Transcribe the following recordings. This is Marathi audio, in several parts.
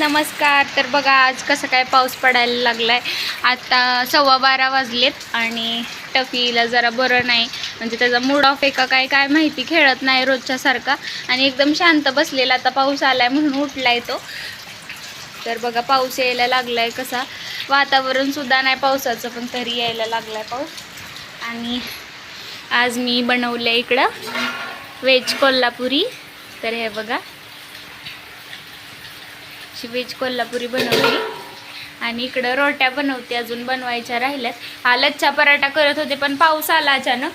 नमस्कार. तर बघा आज कसं काय पाऊस पडायला लागलाय. आता सव्वा बारा वाजलेत आणि टफीला जरा बरं नाही. म्हणजे त्याचा मूड ऑफ एका काय काय माहिती खेळत नाही रोजच्या सारखा. आणि एकदम शांत बसलेला आता पाऊस आलाय म्हणून उठलाय तो. तर बघा पाऊस यायला लागलाय कसा. वातावरण सुद्धा नाही पावसाचं पण तरी यायला लागलाय पाऊस. आणि आज मी बनवलं इकडं व्हेज कोल्हापुरी. तर हे बघा अशी व्हेज कोल्हापुरी बनवली. आणि इकडं रोट्या बनवते अजून बनवायच्या राहिल्यात. हा लच्छा पराठा करत होते पण पाऊस आला अचानक.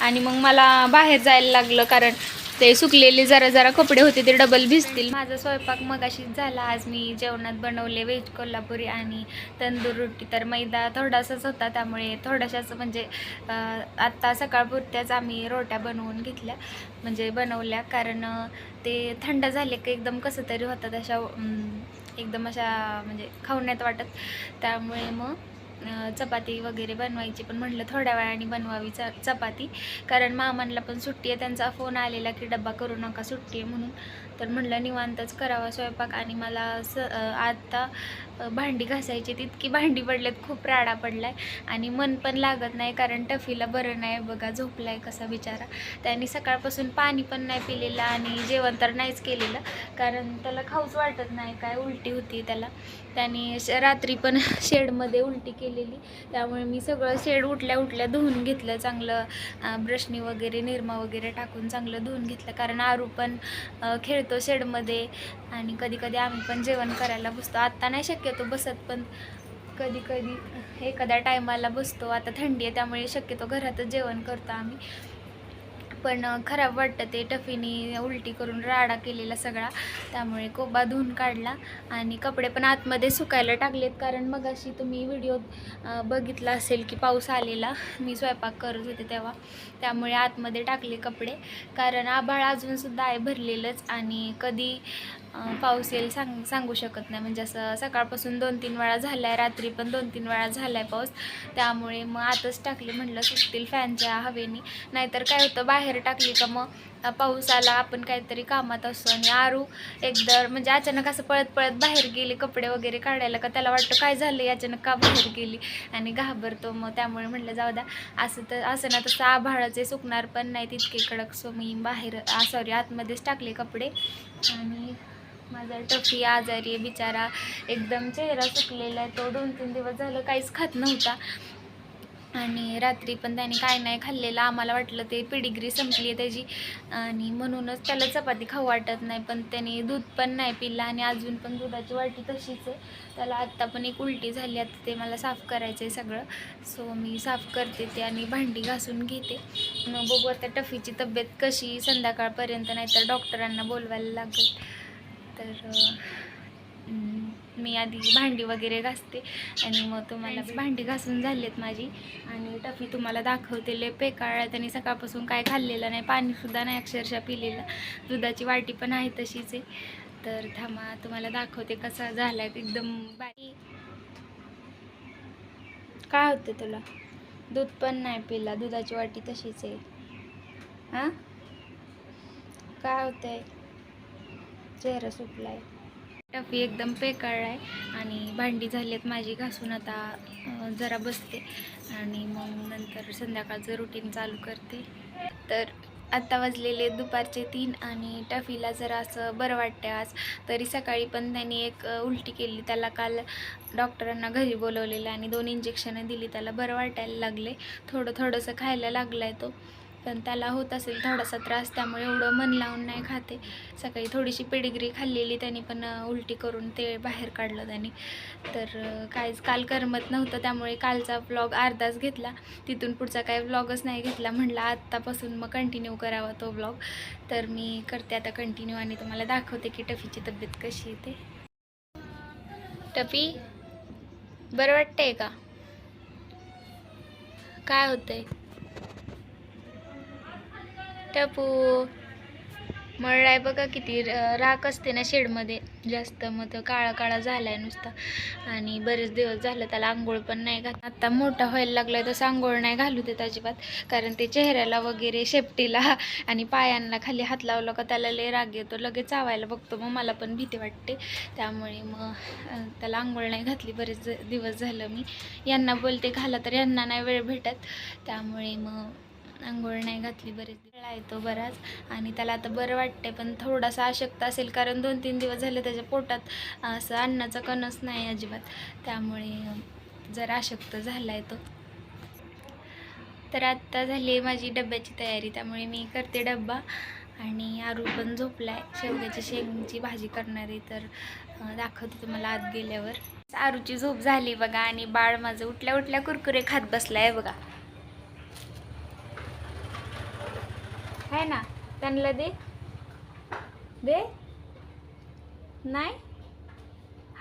आणि मग मला बाहेर जायला लागलं कारण ते सुकलेले जरा जरा कपडे होते ते डबल भिजतील. माझा स्वयंपाक मगाशीच झाला. आज मी जेवणात बनवले व्हेज कोल्हापुरी आणि तंदूर रोटी. तर मैदा थोडासाच होता त्यामुळे थोड्याशाच म्हणजे आत्ता सकाळपुरत्याच आम्ही रोट्या बनवून घेतल्या म्हणजे बनवल्या. कारण ते थंड झाले की एकदम कसं तरी होतात अशा एकदम अशा म्हणजे खावण्यात वाटत. त्यामुळे मग चपाती वगैरे बनवायची पण म्हटलं थोड्या वेळाने बनवावी च चपाती. कारण मामांना पण सुट्टी आहे त्यांचा फोन आलेला की डब्बा करू नका सुट्टी आहे म्हणून. तर म्हटलं निवांतच करावा स्वयंपाक. आणि मला स आत्ता भांडी घासायची तितकी भांडी पडलेत खूप राडा पडला आहे आणि मन पण लागत नाही कारण टफीला बरं नाही बघा झोपलाय कसा बिचारा. त्याने सकाळपासून पाणी पण नाही पिलेलं आणि जेवण तर नाहीच केलेलं. कारण त्याला खाऊच वाटत नाही काय उलटी होती त्याला. त्याने श- रात्री पण शेडमध्ये उलटी केलेली. त्यामुळे मी सगळं शेड उठल्या उठल्या धुवून घेतलं. चांगलं ब्रशनी वगैरे निरमा वगैरे टाकून चांगलं धुवून घेतलं. कारण आरू पण खेळ येतो शेडमध्ये आणि कधी कधी आम्ही पण जेवण करायला बसतो. आत्ता नाही शक्यतो बसत पण कधी कधी एखाद्या टायमाला बसतो. आता थंडी आहे त्यामुळे शक्यतो घरातच जेवण करतो आम्ही. पण खराब वाटतं ते. टफीनी उलटी करून राडा केलेला सगळा. त्यामुळे कोबा धुवून काढला आणि कपडे पण आतमध्ये सुकायला टाकलेत. कारण मग अशी तुम्ही व्हिडिओ बघितला असेल की पाऊस आलेला. मी स्वयंपाक करत होते तेव्हा. त्यामुळे आतमध्ये टाकले कपडे. कारण आभाळ अजूनसुद्धा आहे भरलेलंच आणि कधी पाऊस येईल सांग सांगू शकत नाही. म्हणजे असं सकाळपासून दोन तीन वेळा झाला आहे रात्री पण दोन तीन वेळा झाला आहे पाऊस. त्यामुळे मग आतच टाकले म्हटलं सुटतील फॅनच्या हवेनी. नाहीतर काय होतं बाहेर बाहेर टाकली का मग? पाऊस आला आपण काहीतरी कामात असतो आणि आरू एकदर म्हणजे अचानक असं पळत पळत बाहेर गेले कपडे वगैरे काढायला का त्याला वाटतं काय झालं? अचानक का बाहेर गेली आणि घाबरतो मग. त्यामुळे म्हटलं जाऊ द्या असं तर असं ना तसं आभाळाचे सुकणार पण नाही तितके कडक सो मी बाहेर सॉरी आतमध्येच टाकले कपडे. आणि माझा टफी आजारी आहे बिचारा. एकदम चेहरा सुकलेला आहे. तो दोन तीन दिवस झालं काहीच खात नव्हता. आणि रात्री पण त्याने काय नाही खाल्लेलं. आम्हाला वाटलं ते पिडिग्री संपली आहे त्याची. आणि म्हणूनच त्याला चपाती खाऊ वाटत नाही पण त्याने दूध पण नाही पिलं आणि अजून पण दुधाची वाटी तशीच आहे. त्याला आत्ता पण एक उलटी झाली आता ते मला साफ करायचं आहे सगळं. सो मी साफ करते ते आणि भांडी घासून घेते. मग बघू आता टफीची तब्येत कशी संध्याकाळपर्यंत नाही तर डॉक्टरांना बोलवायला लागेल. तर मी आधी भांडी वगैरे घासते आणि मग तुम्हाला भांडी घासून झालीत माझी. आणि टफी तुम्हाला दाखवते पेकाळ्यात आणि सकाळपासून काय खाल्लेलं नाही पाणीसुद्धा नाही अक्षरशः पिलेलं. दुधाची वाटी पण आहे तशीच आहे. तर थांबा तुम्हाला दाखवते कसा झाला एकदम बाई काय होते तुला? दूध पण नाही पिला दुधाची वाटी तशीच आहे. हां? काय होतंय? चेहरा सुटलाय. टफी एकदम पेकाळलाय आणि भांडी झालीत माझी घासून आता जरा बसते. आणि मग नंतर संध्याकाळचं रुटीन चालू करते. तर आत्ता वाजलेले दुपारचे तीन आणि टफीला जरा असं बरं वाटतं आज. तरी सकाळी पण त्यांनी एक उलटी केली. त्याला काल डॉक्टरांना घरी बोलवलेलं आणि दोन इंजेक्शनं दिली. त्याला बरं वाटायला लागले. थोडं थोडंसं खायला लागलाय तो. पण त्याला होत असेल थोडासा त्रास त्यामुळे एवढं मन लावून नाही खाते. सकाळी थोडीशी पेडिग्री खाल्लेली त्यांनी पण उलटी करून ते बाहेर काढलं त्यांनी. तर काहीच काल करमत नव्हतं त्यामुळे कालचा व्लॉग अर्धाच घेतला. तिथून पुढचा काय व्लॉगच नाही घेतला. म्हटलं आत्तापासून मग कंटिन्यू करावा तो व्लॉग तर मी करते आता कंटिन्यू आणि तुम्हाला दाखवते की टफीची तब्येत कशी येते टफी बरं वाटतंय का? काय होतंय? टपू. मळलाय बघा किती राख असते ना शेडमध्ये. जास्त मग तो काळा काळा झाला आहे नुसता. आणि बरेच दिवस झालं त्याला आंघोळ पण नाही घात आत्ता मोठा व्हायला लागलाय तसं आंघोळ नाही घालू देत अजिबात. कारण ते चेहऱ्याला वगैरे शेपटीला आणि पायांना खाली हात लावला का त्याला लय राग येतो. लगेच चावायला बघतो मग मला पण भीती वाटते. त्यामुळे मग त्याला आंघोळ नाही घातली. बरेच दिवस झालं मी. यांना बोलते घाला तर यांना नाही वेळ भेटत. त्यामुळे मग आंघोळ नाही घातली बरेच वेळा येतो बराच. आणि त्याला आता बरं वाटतंय पण थोडासा अशक्त असेल कारण दोन तीन दिवस झाले त्याच्या पोटात असं अन्नाचा कणच नाही अजिबात. त्यामुळे जरा अशक्त झाला आहे तो. तर आत्ता झाली माझी डब्याची तयारी त्यामुळे मी करते डब्बा. आणि आरू पण झोपलाय. शेवग्याची शेंगची भाजी करणारी तर दाखवते तुम्हाला आत गेल्यावर. आरूची झोप झाली बघा आणि बाळ माझं उठल्या उठल्या कुरकुरे खात बसलाय बघा. आहे ना? त्यांना दे. दे. नाही?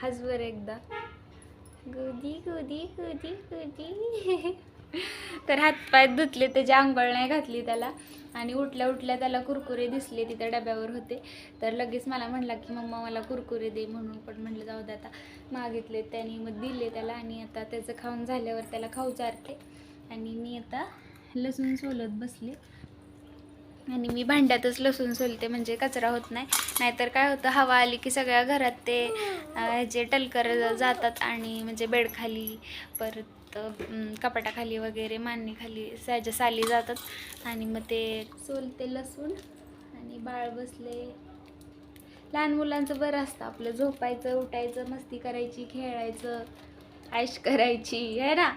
हजवर एकदा. गुदी गुदी गुदी गुदी. तर हातपाय धुतले त्याची आंघोळ नाही घातली त्याला. आणि उठल्या उठल्या त्याला कुरकुरे दिसले तिथं डब्यावर होते. तर लगेच मला म्हणला की मम्मा मला कुरकुरे दे म्हणून पण म्हटलं जाऊ दे आता. मागितले त्यांनी मग दिले त्याला आणि आता त्याचं खाऊन झाल्यावर त्याला खाऊ चारते आणि मी आता लसूण सोलत बसले. आणि मी भांड्यातच लसूण सोलते म्हणजे कचरा होत नाही. नाहीतर काय होतं हवा आली की सगळ्या घरात ते जे ह्याचे टलकर जातात आणि म्हणजे बेडखाली परत कपाटाखाली वगैरे मांडणीखाली सायच्या साली जातात. आणि मग ते सोलते लसूण आणि बाळ बसले. लहान मुलांचं बरं असतं आपलं झोपायचं उठायचं मस्ती करायची खेळायचं ऐश करायची आहे ना?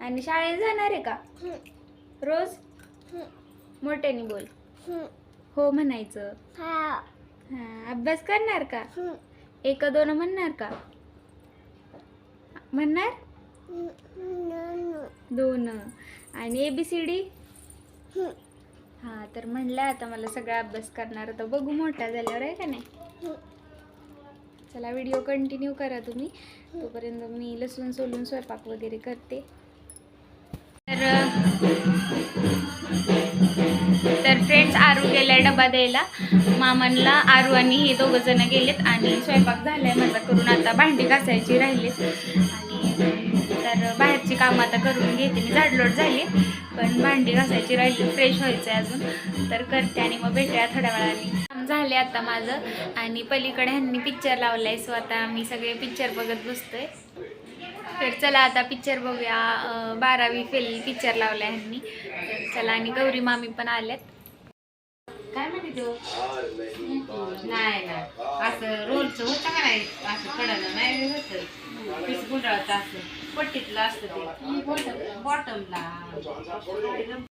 आणि शाळेत जाणार आहे का? रोज? मोठ्याने बोल. हो म्हणायचं. हा. अभ्यास करणार का? एक दोन म्हणणार का? म्हणणार? दोन. आणि ए बी सी डी हा तर म्हणलं आता मला सगळा अभ्यास करणार तर बघू मोठा झाल्यावर आहे का नाही? चला व्हिडिओ कंटिन्यू करा तुम्ही. तोपर्यंत मी लसूण सोलून स्वयंपाक वगैरे करते. तर तर आरू गेलाय डबा द्यायला. मामांना आरू आणि हे दोघं जण गेलेत आणि स्वयंपाक झालाय माझा करून. आता भांडी घासायची राहिलीत. आणि तर बाहेरची कामं आता करून घेते. मी झाडलोट झाली. पण भांडी घासायची राहिली. फ्रेश व्हायचं आहे अजून. तर करते आणि मग भेटूया थोड्या वेळाने. काम झाले आता माझं. आणि पलीकडे ह्यांनी पिक्चर लावलाय. सो आता मी सगळे पिक्चर बघत बसतोय. तर चला आता पिक्चर बघूया. बारावी फेल पिक्चर लावला ह्यांनी. तर चला आणि गौरी मामी पण आल्यात. नाही ना असं रोलचं होतं का नाही? असं कडलं नाही होत. पीस गुंडाळतं असं. पट्टीतलं असतं ते. बॉटमला.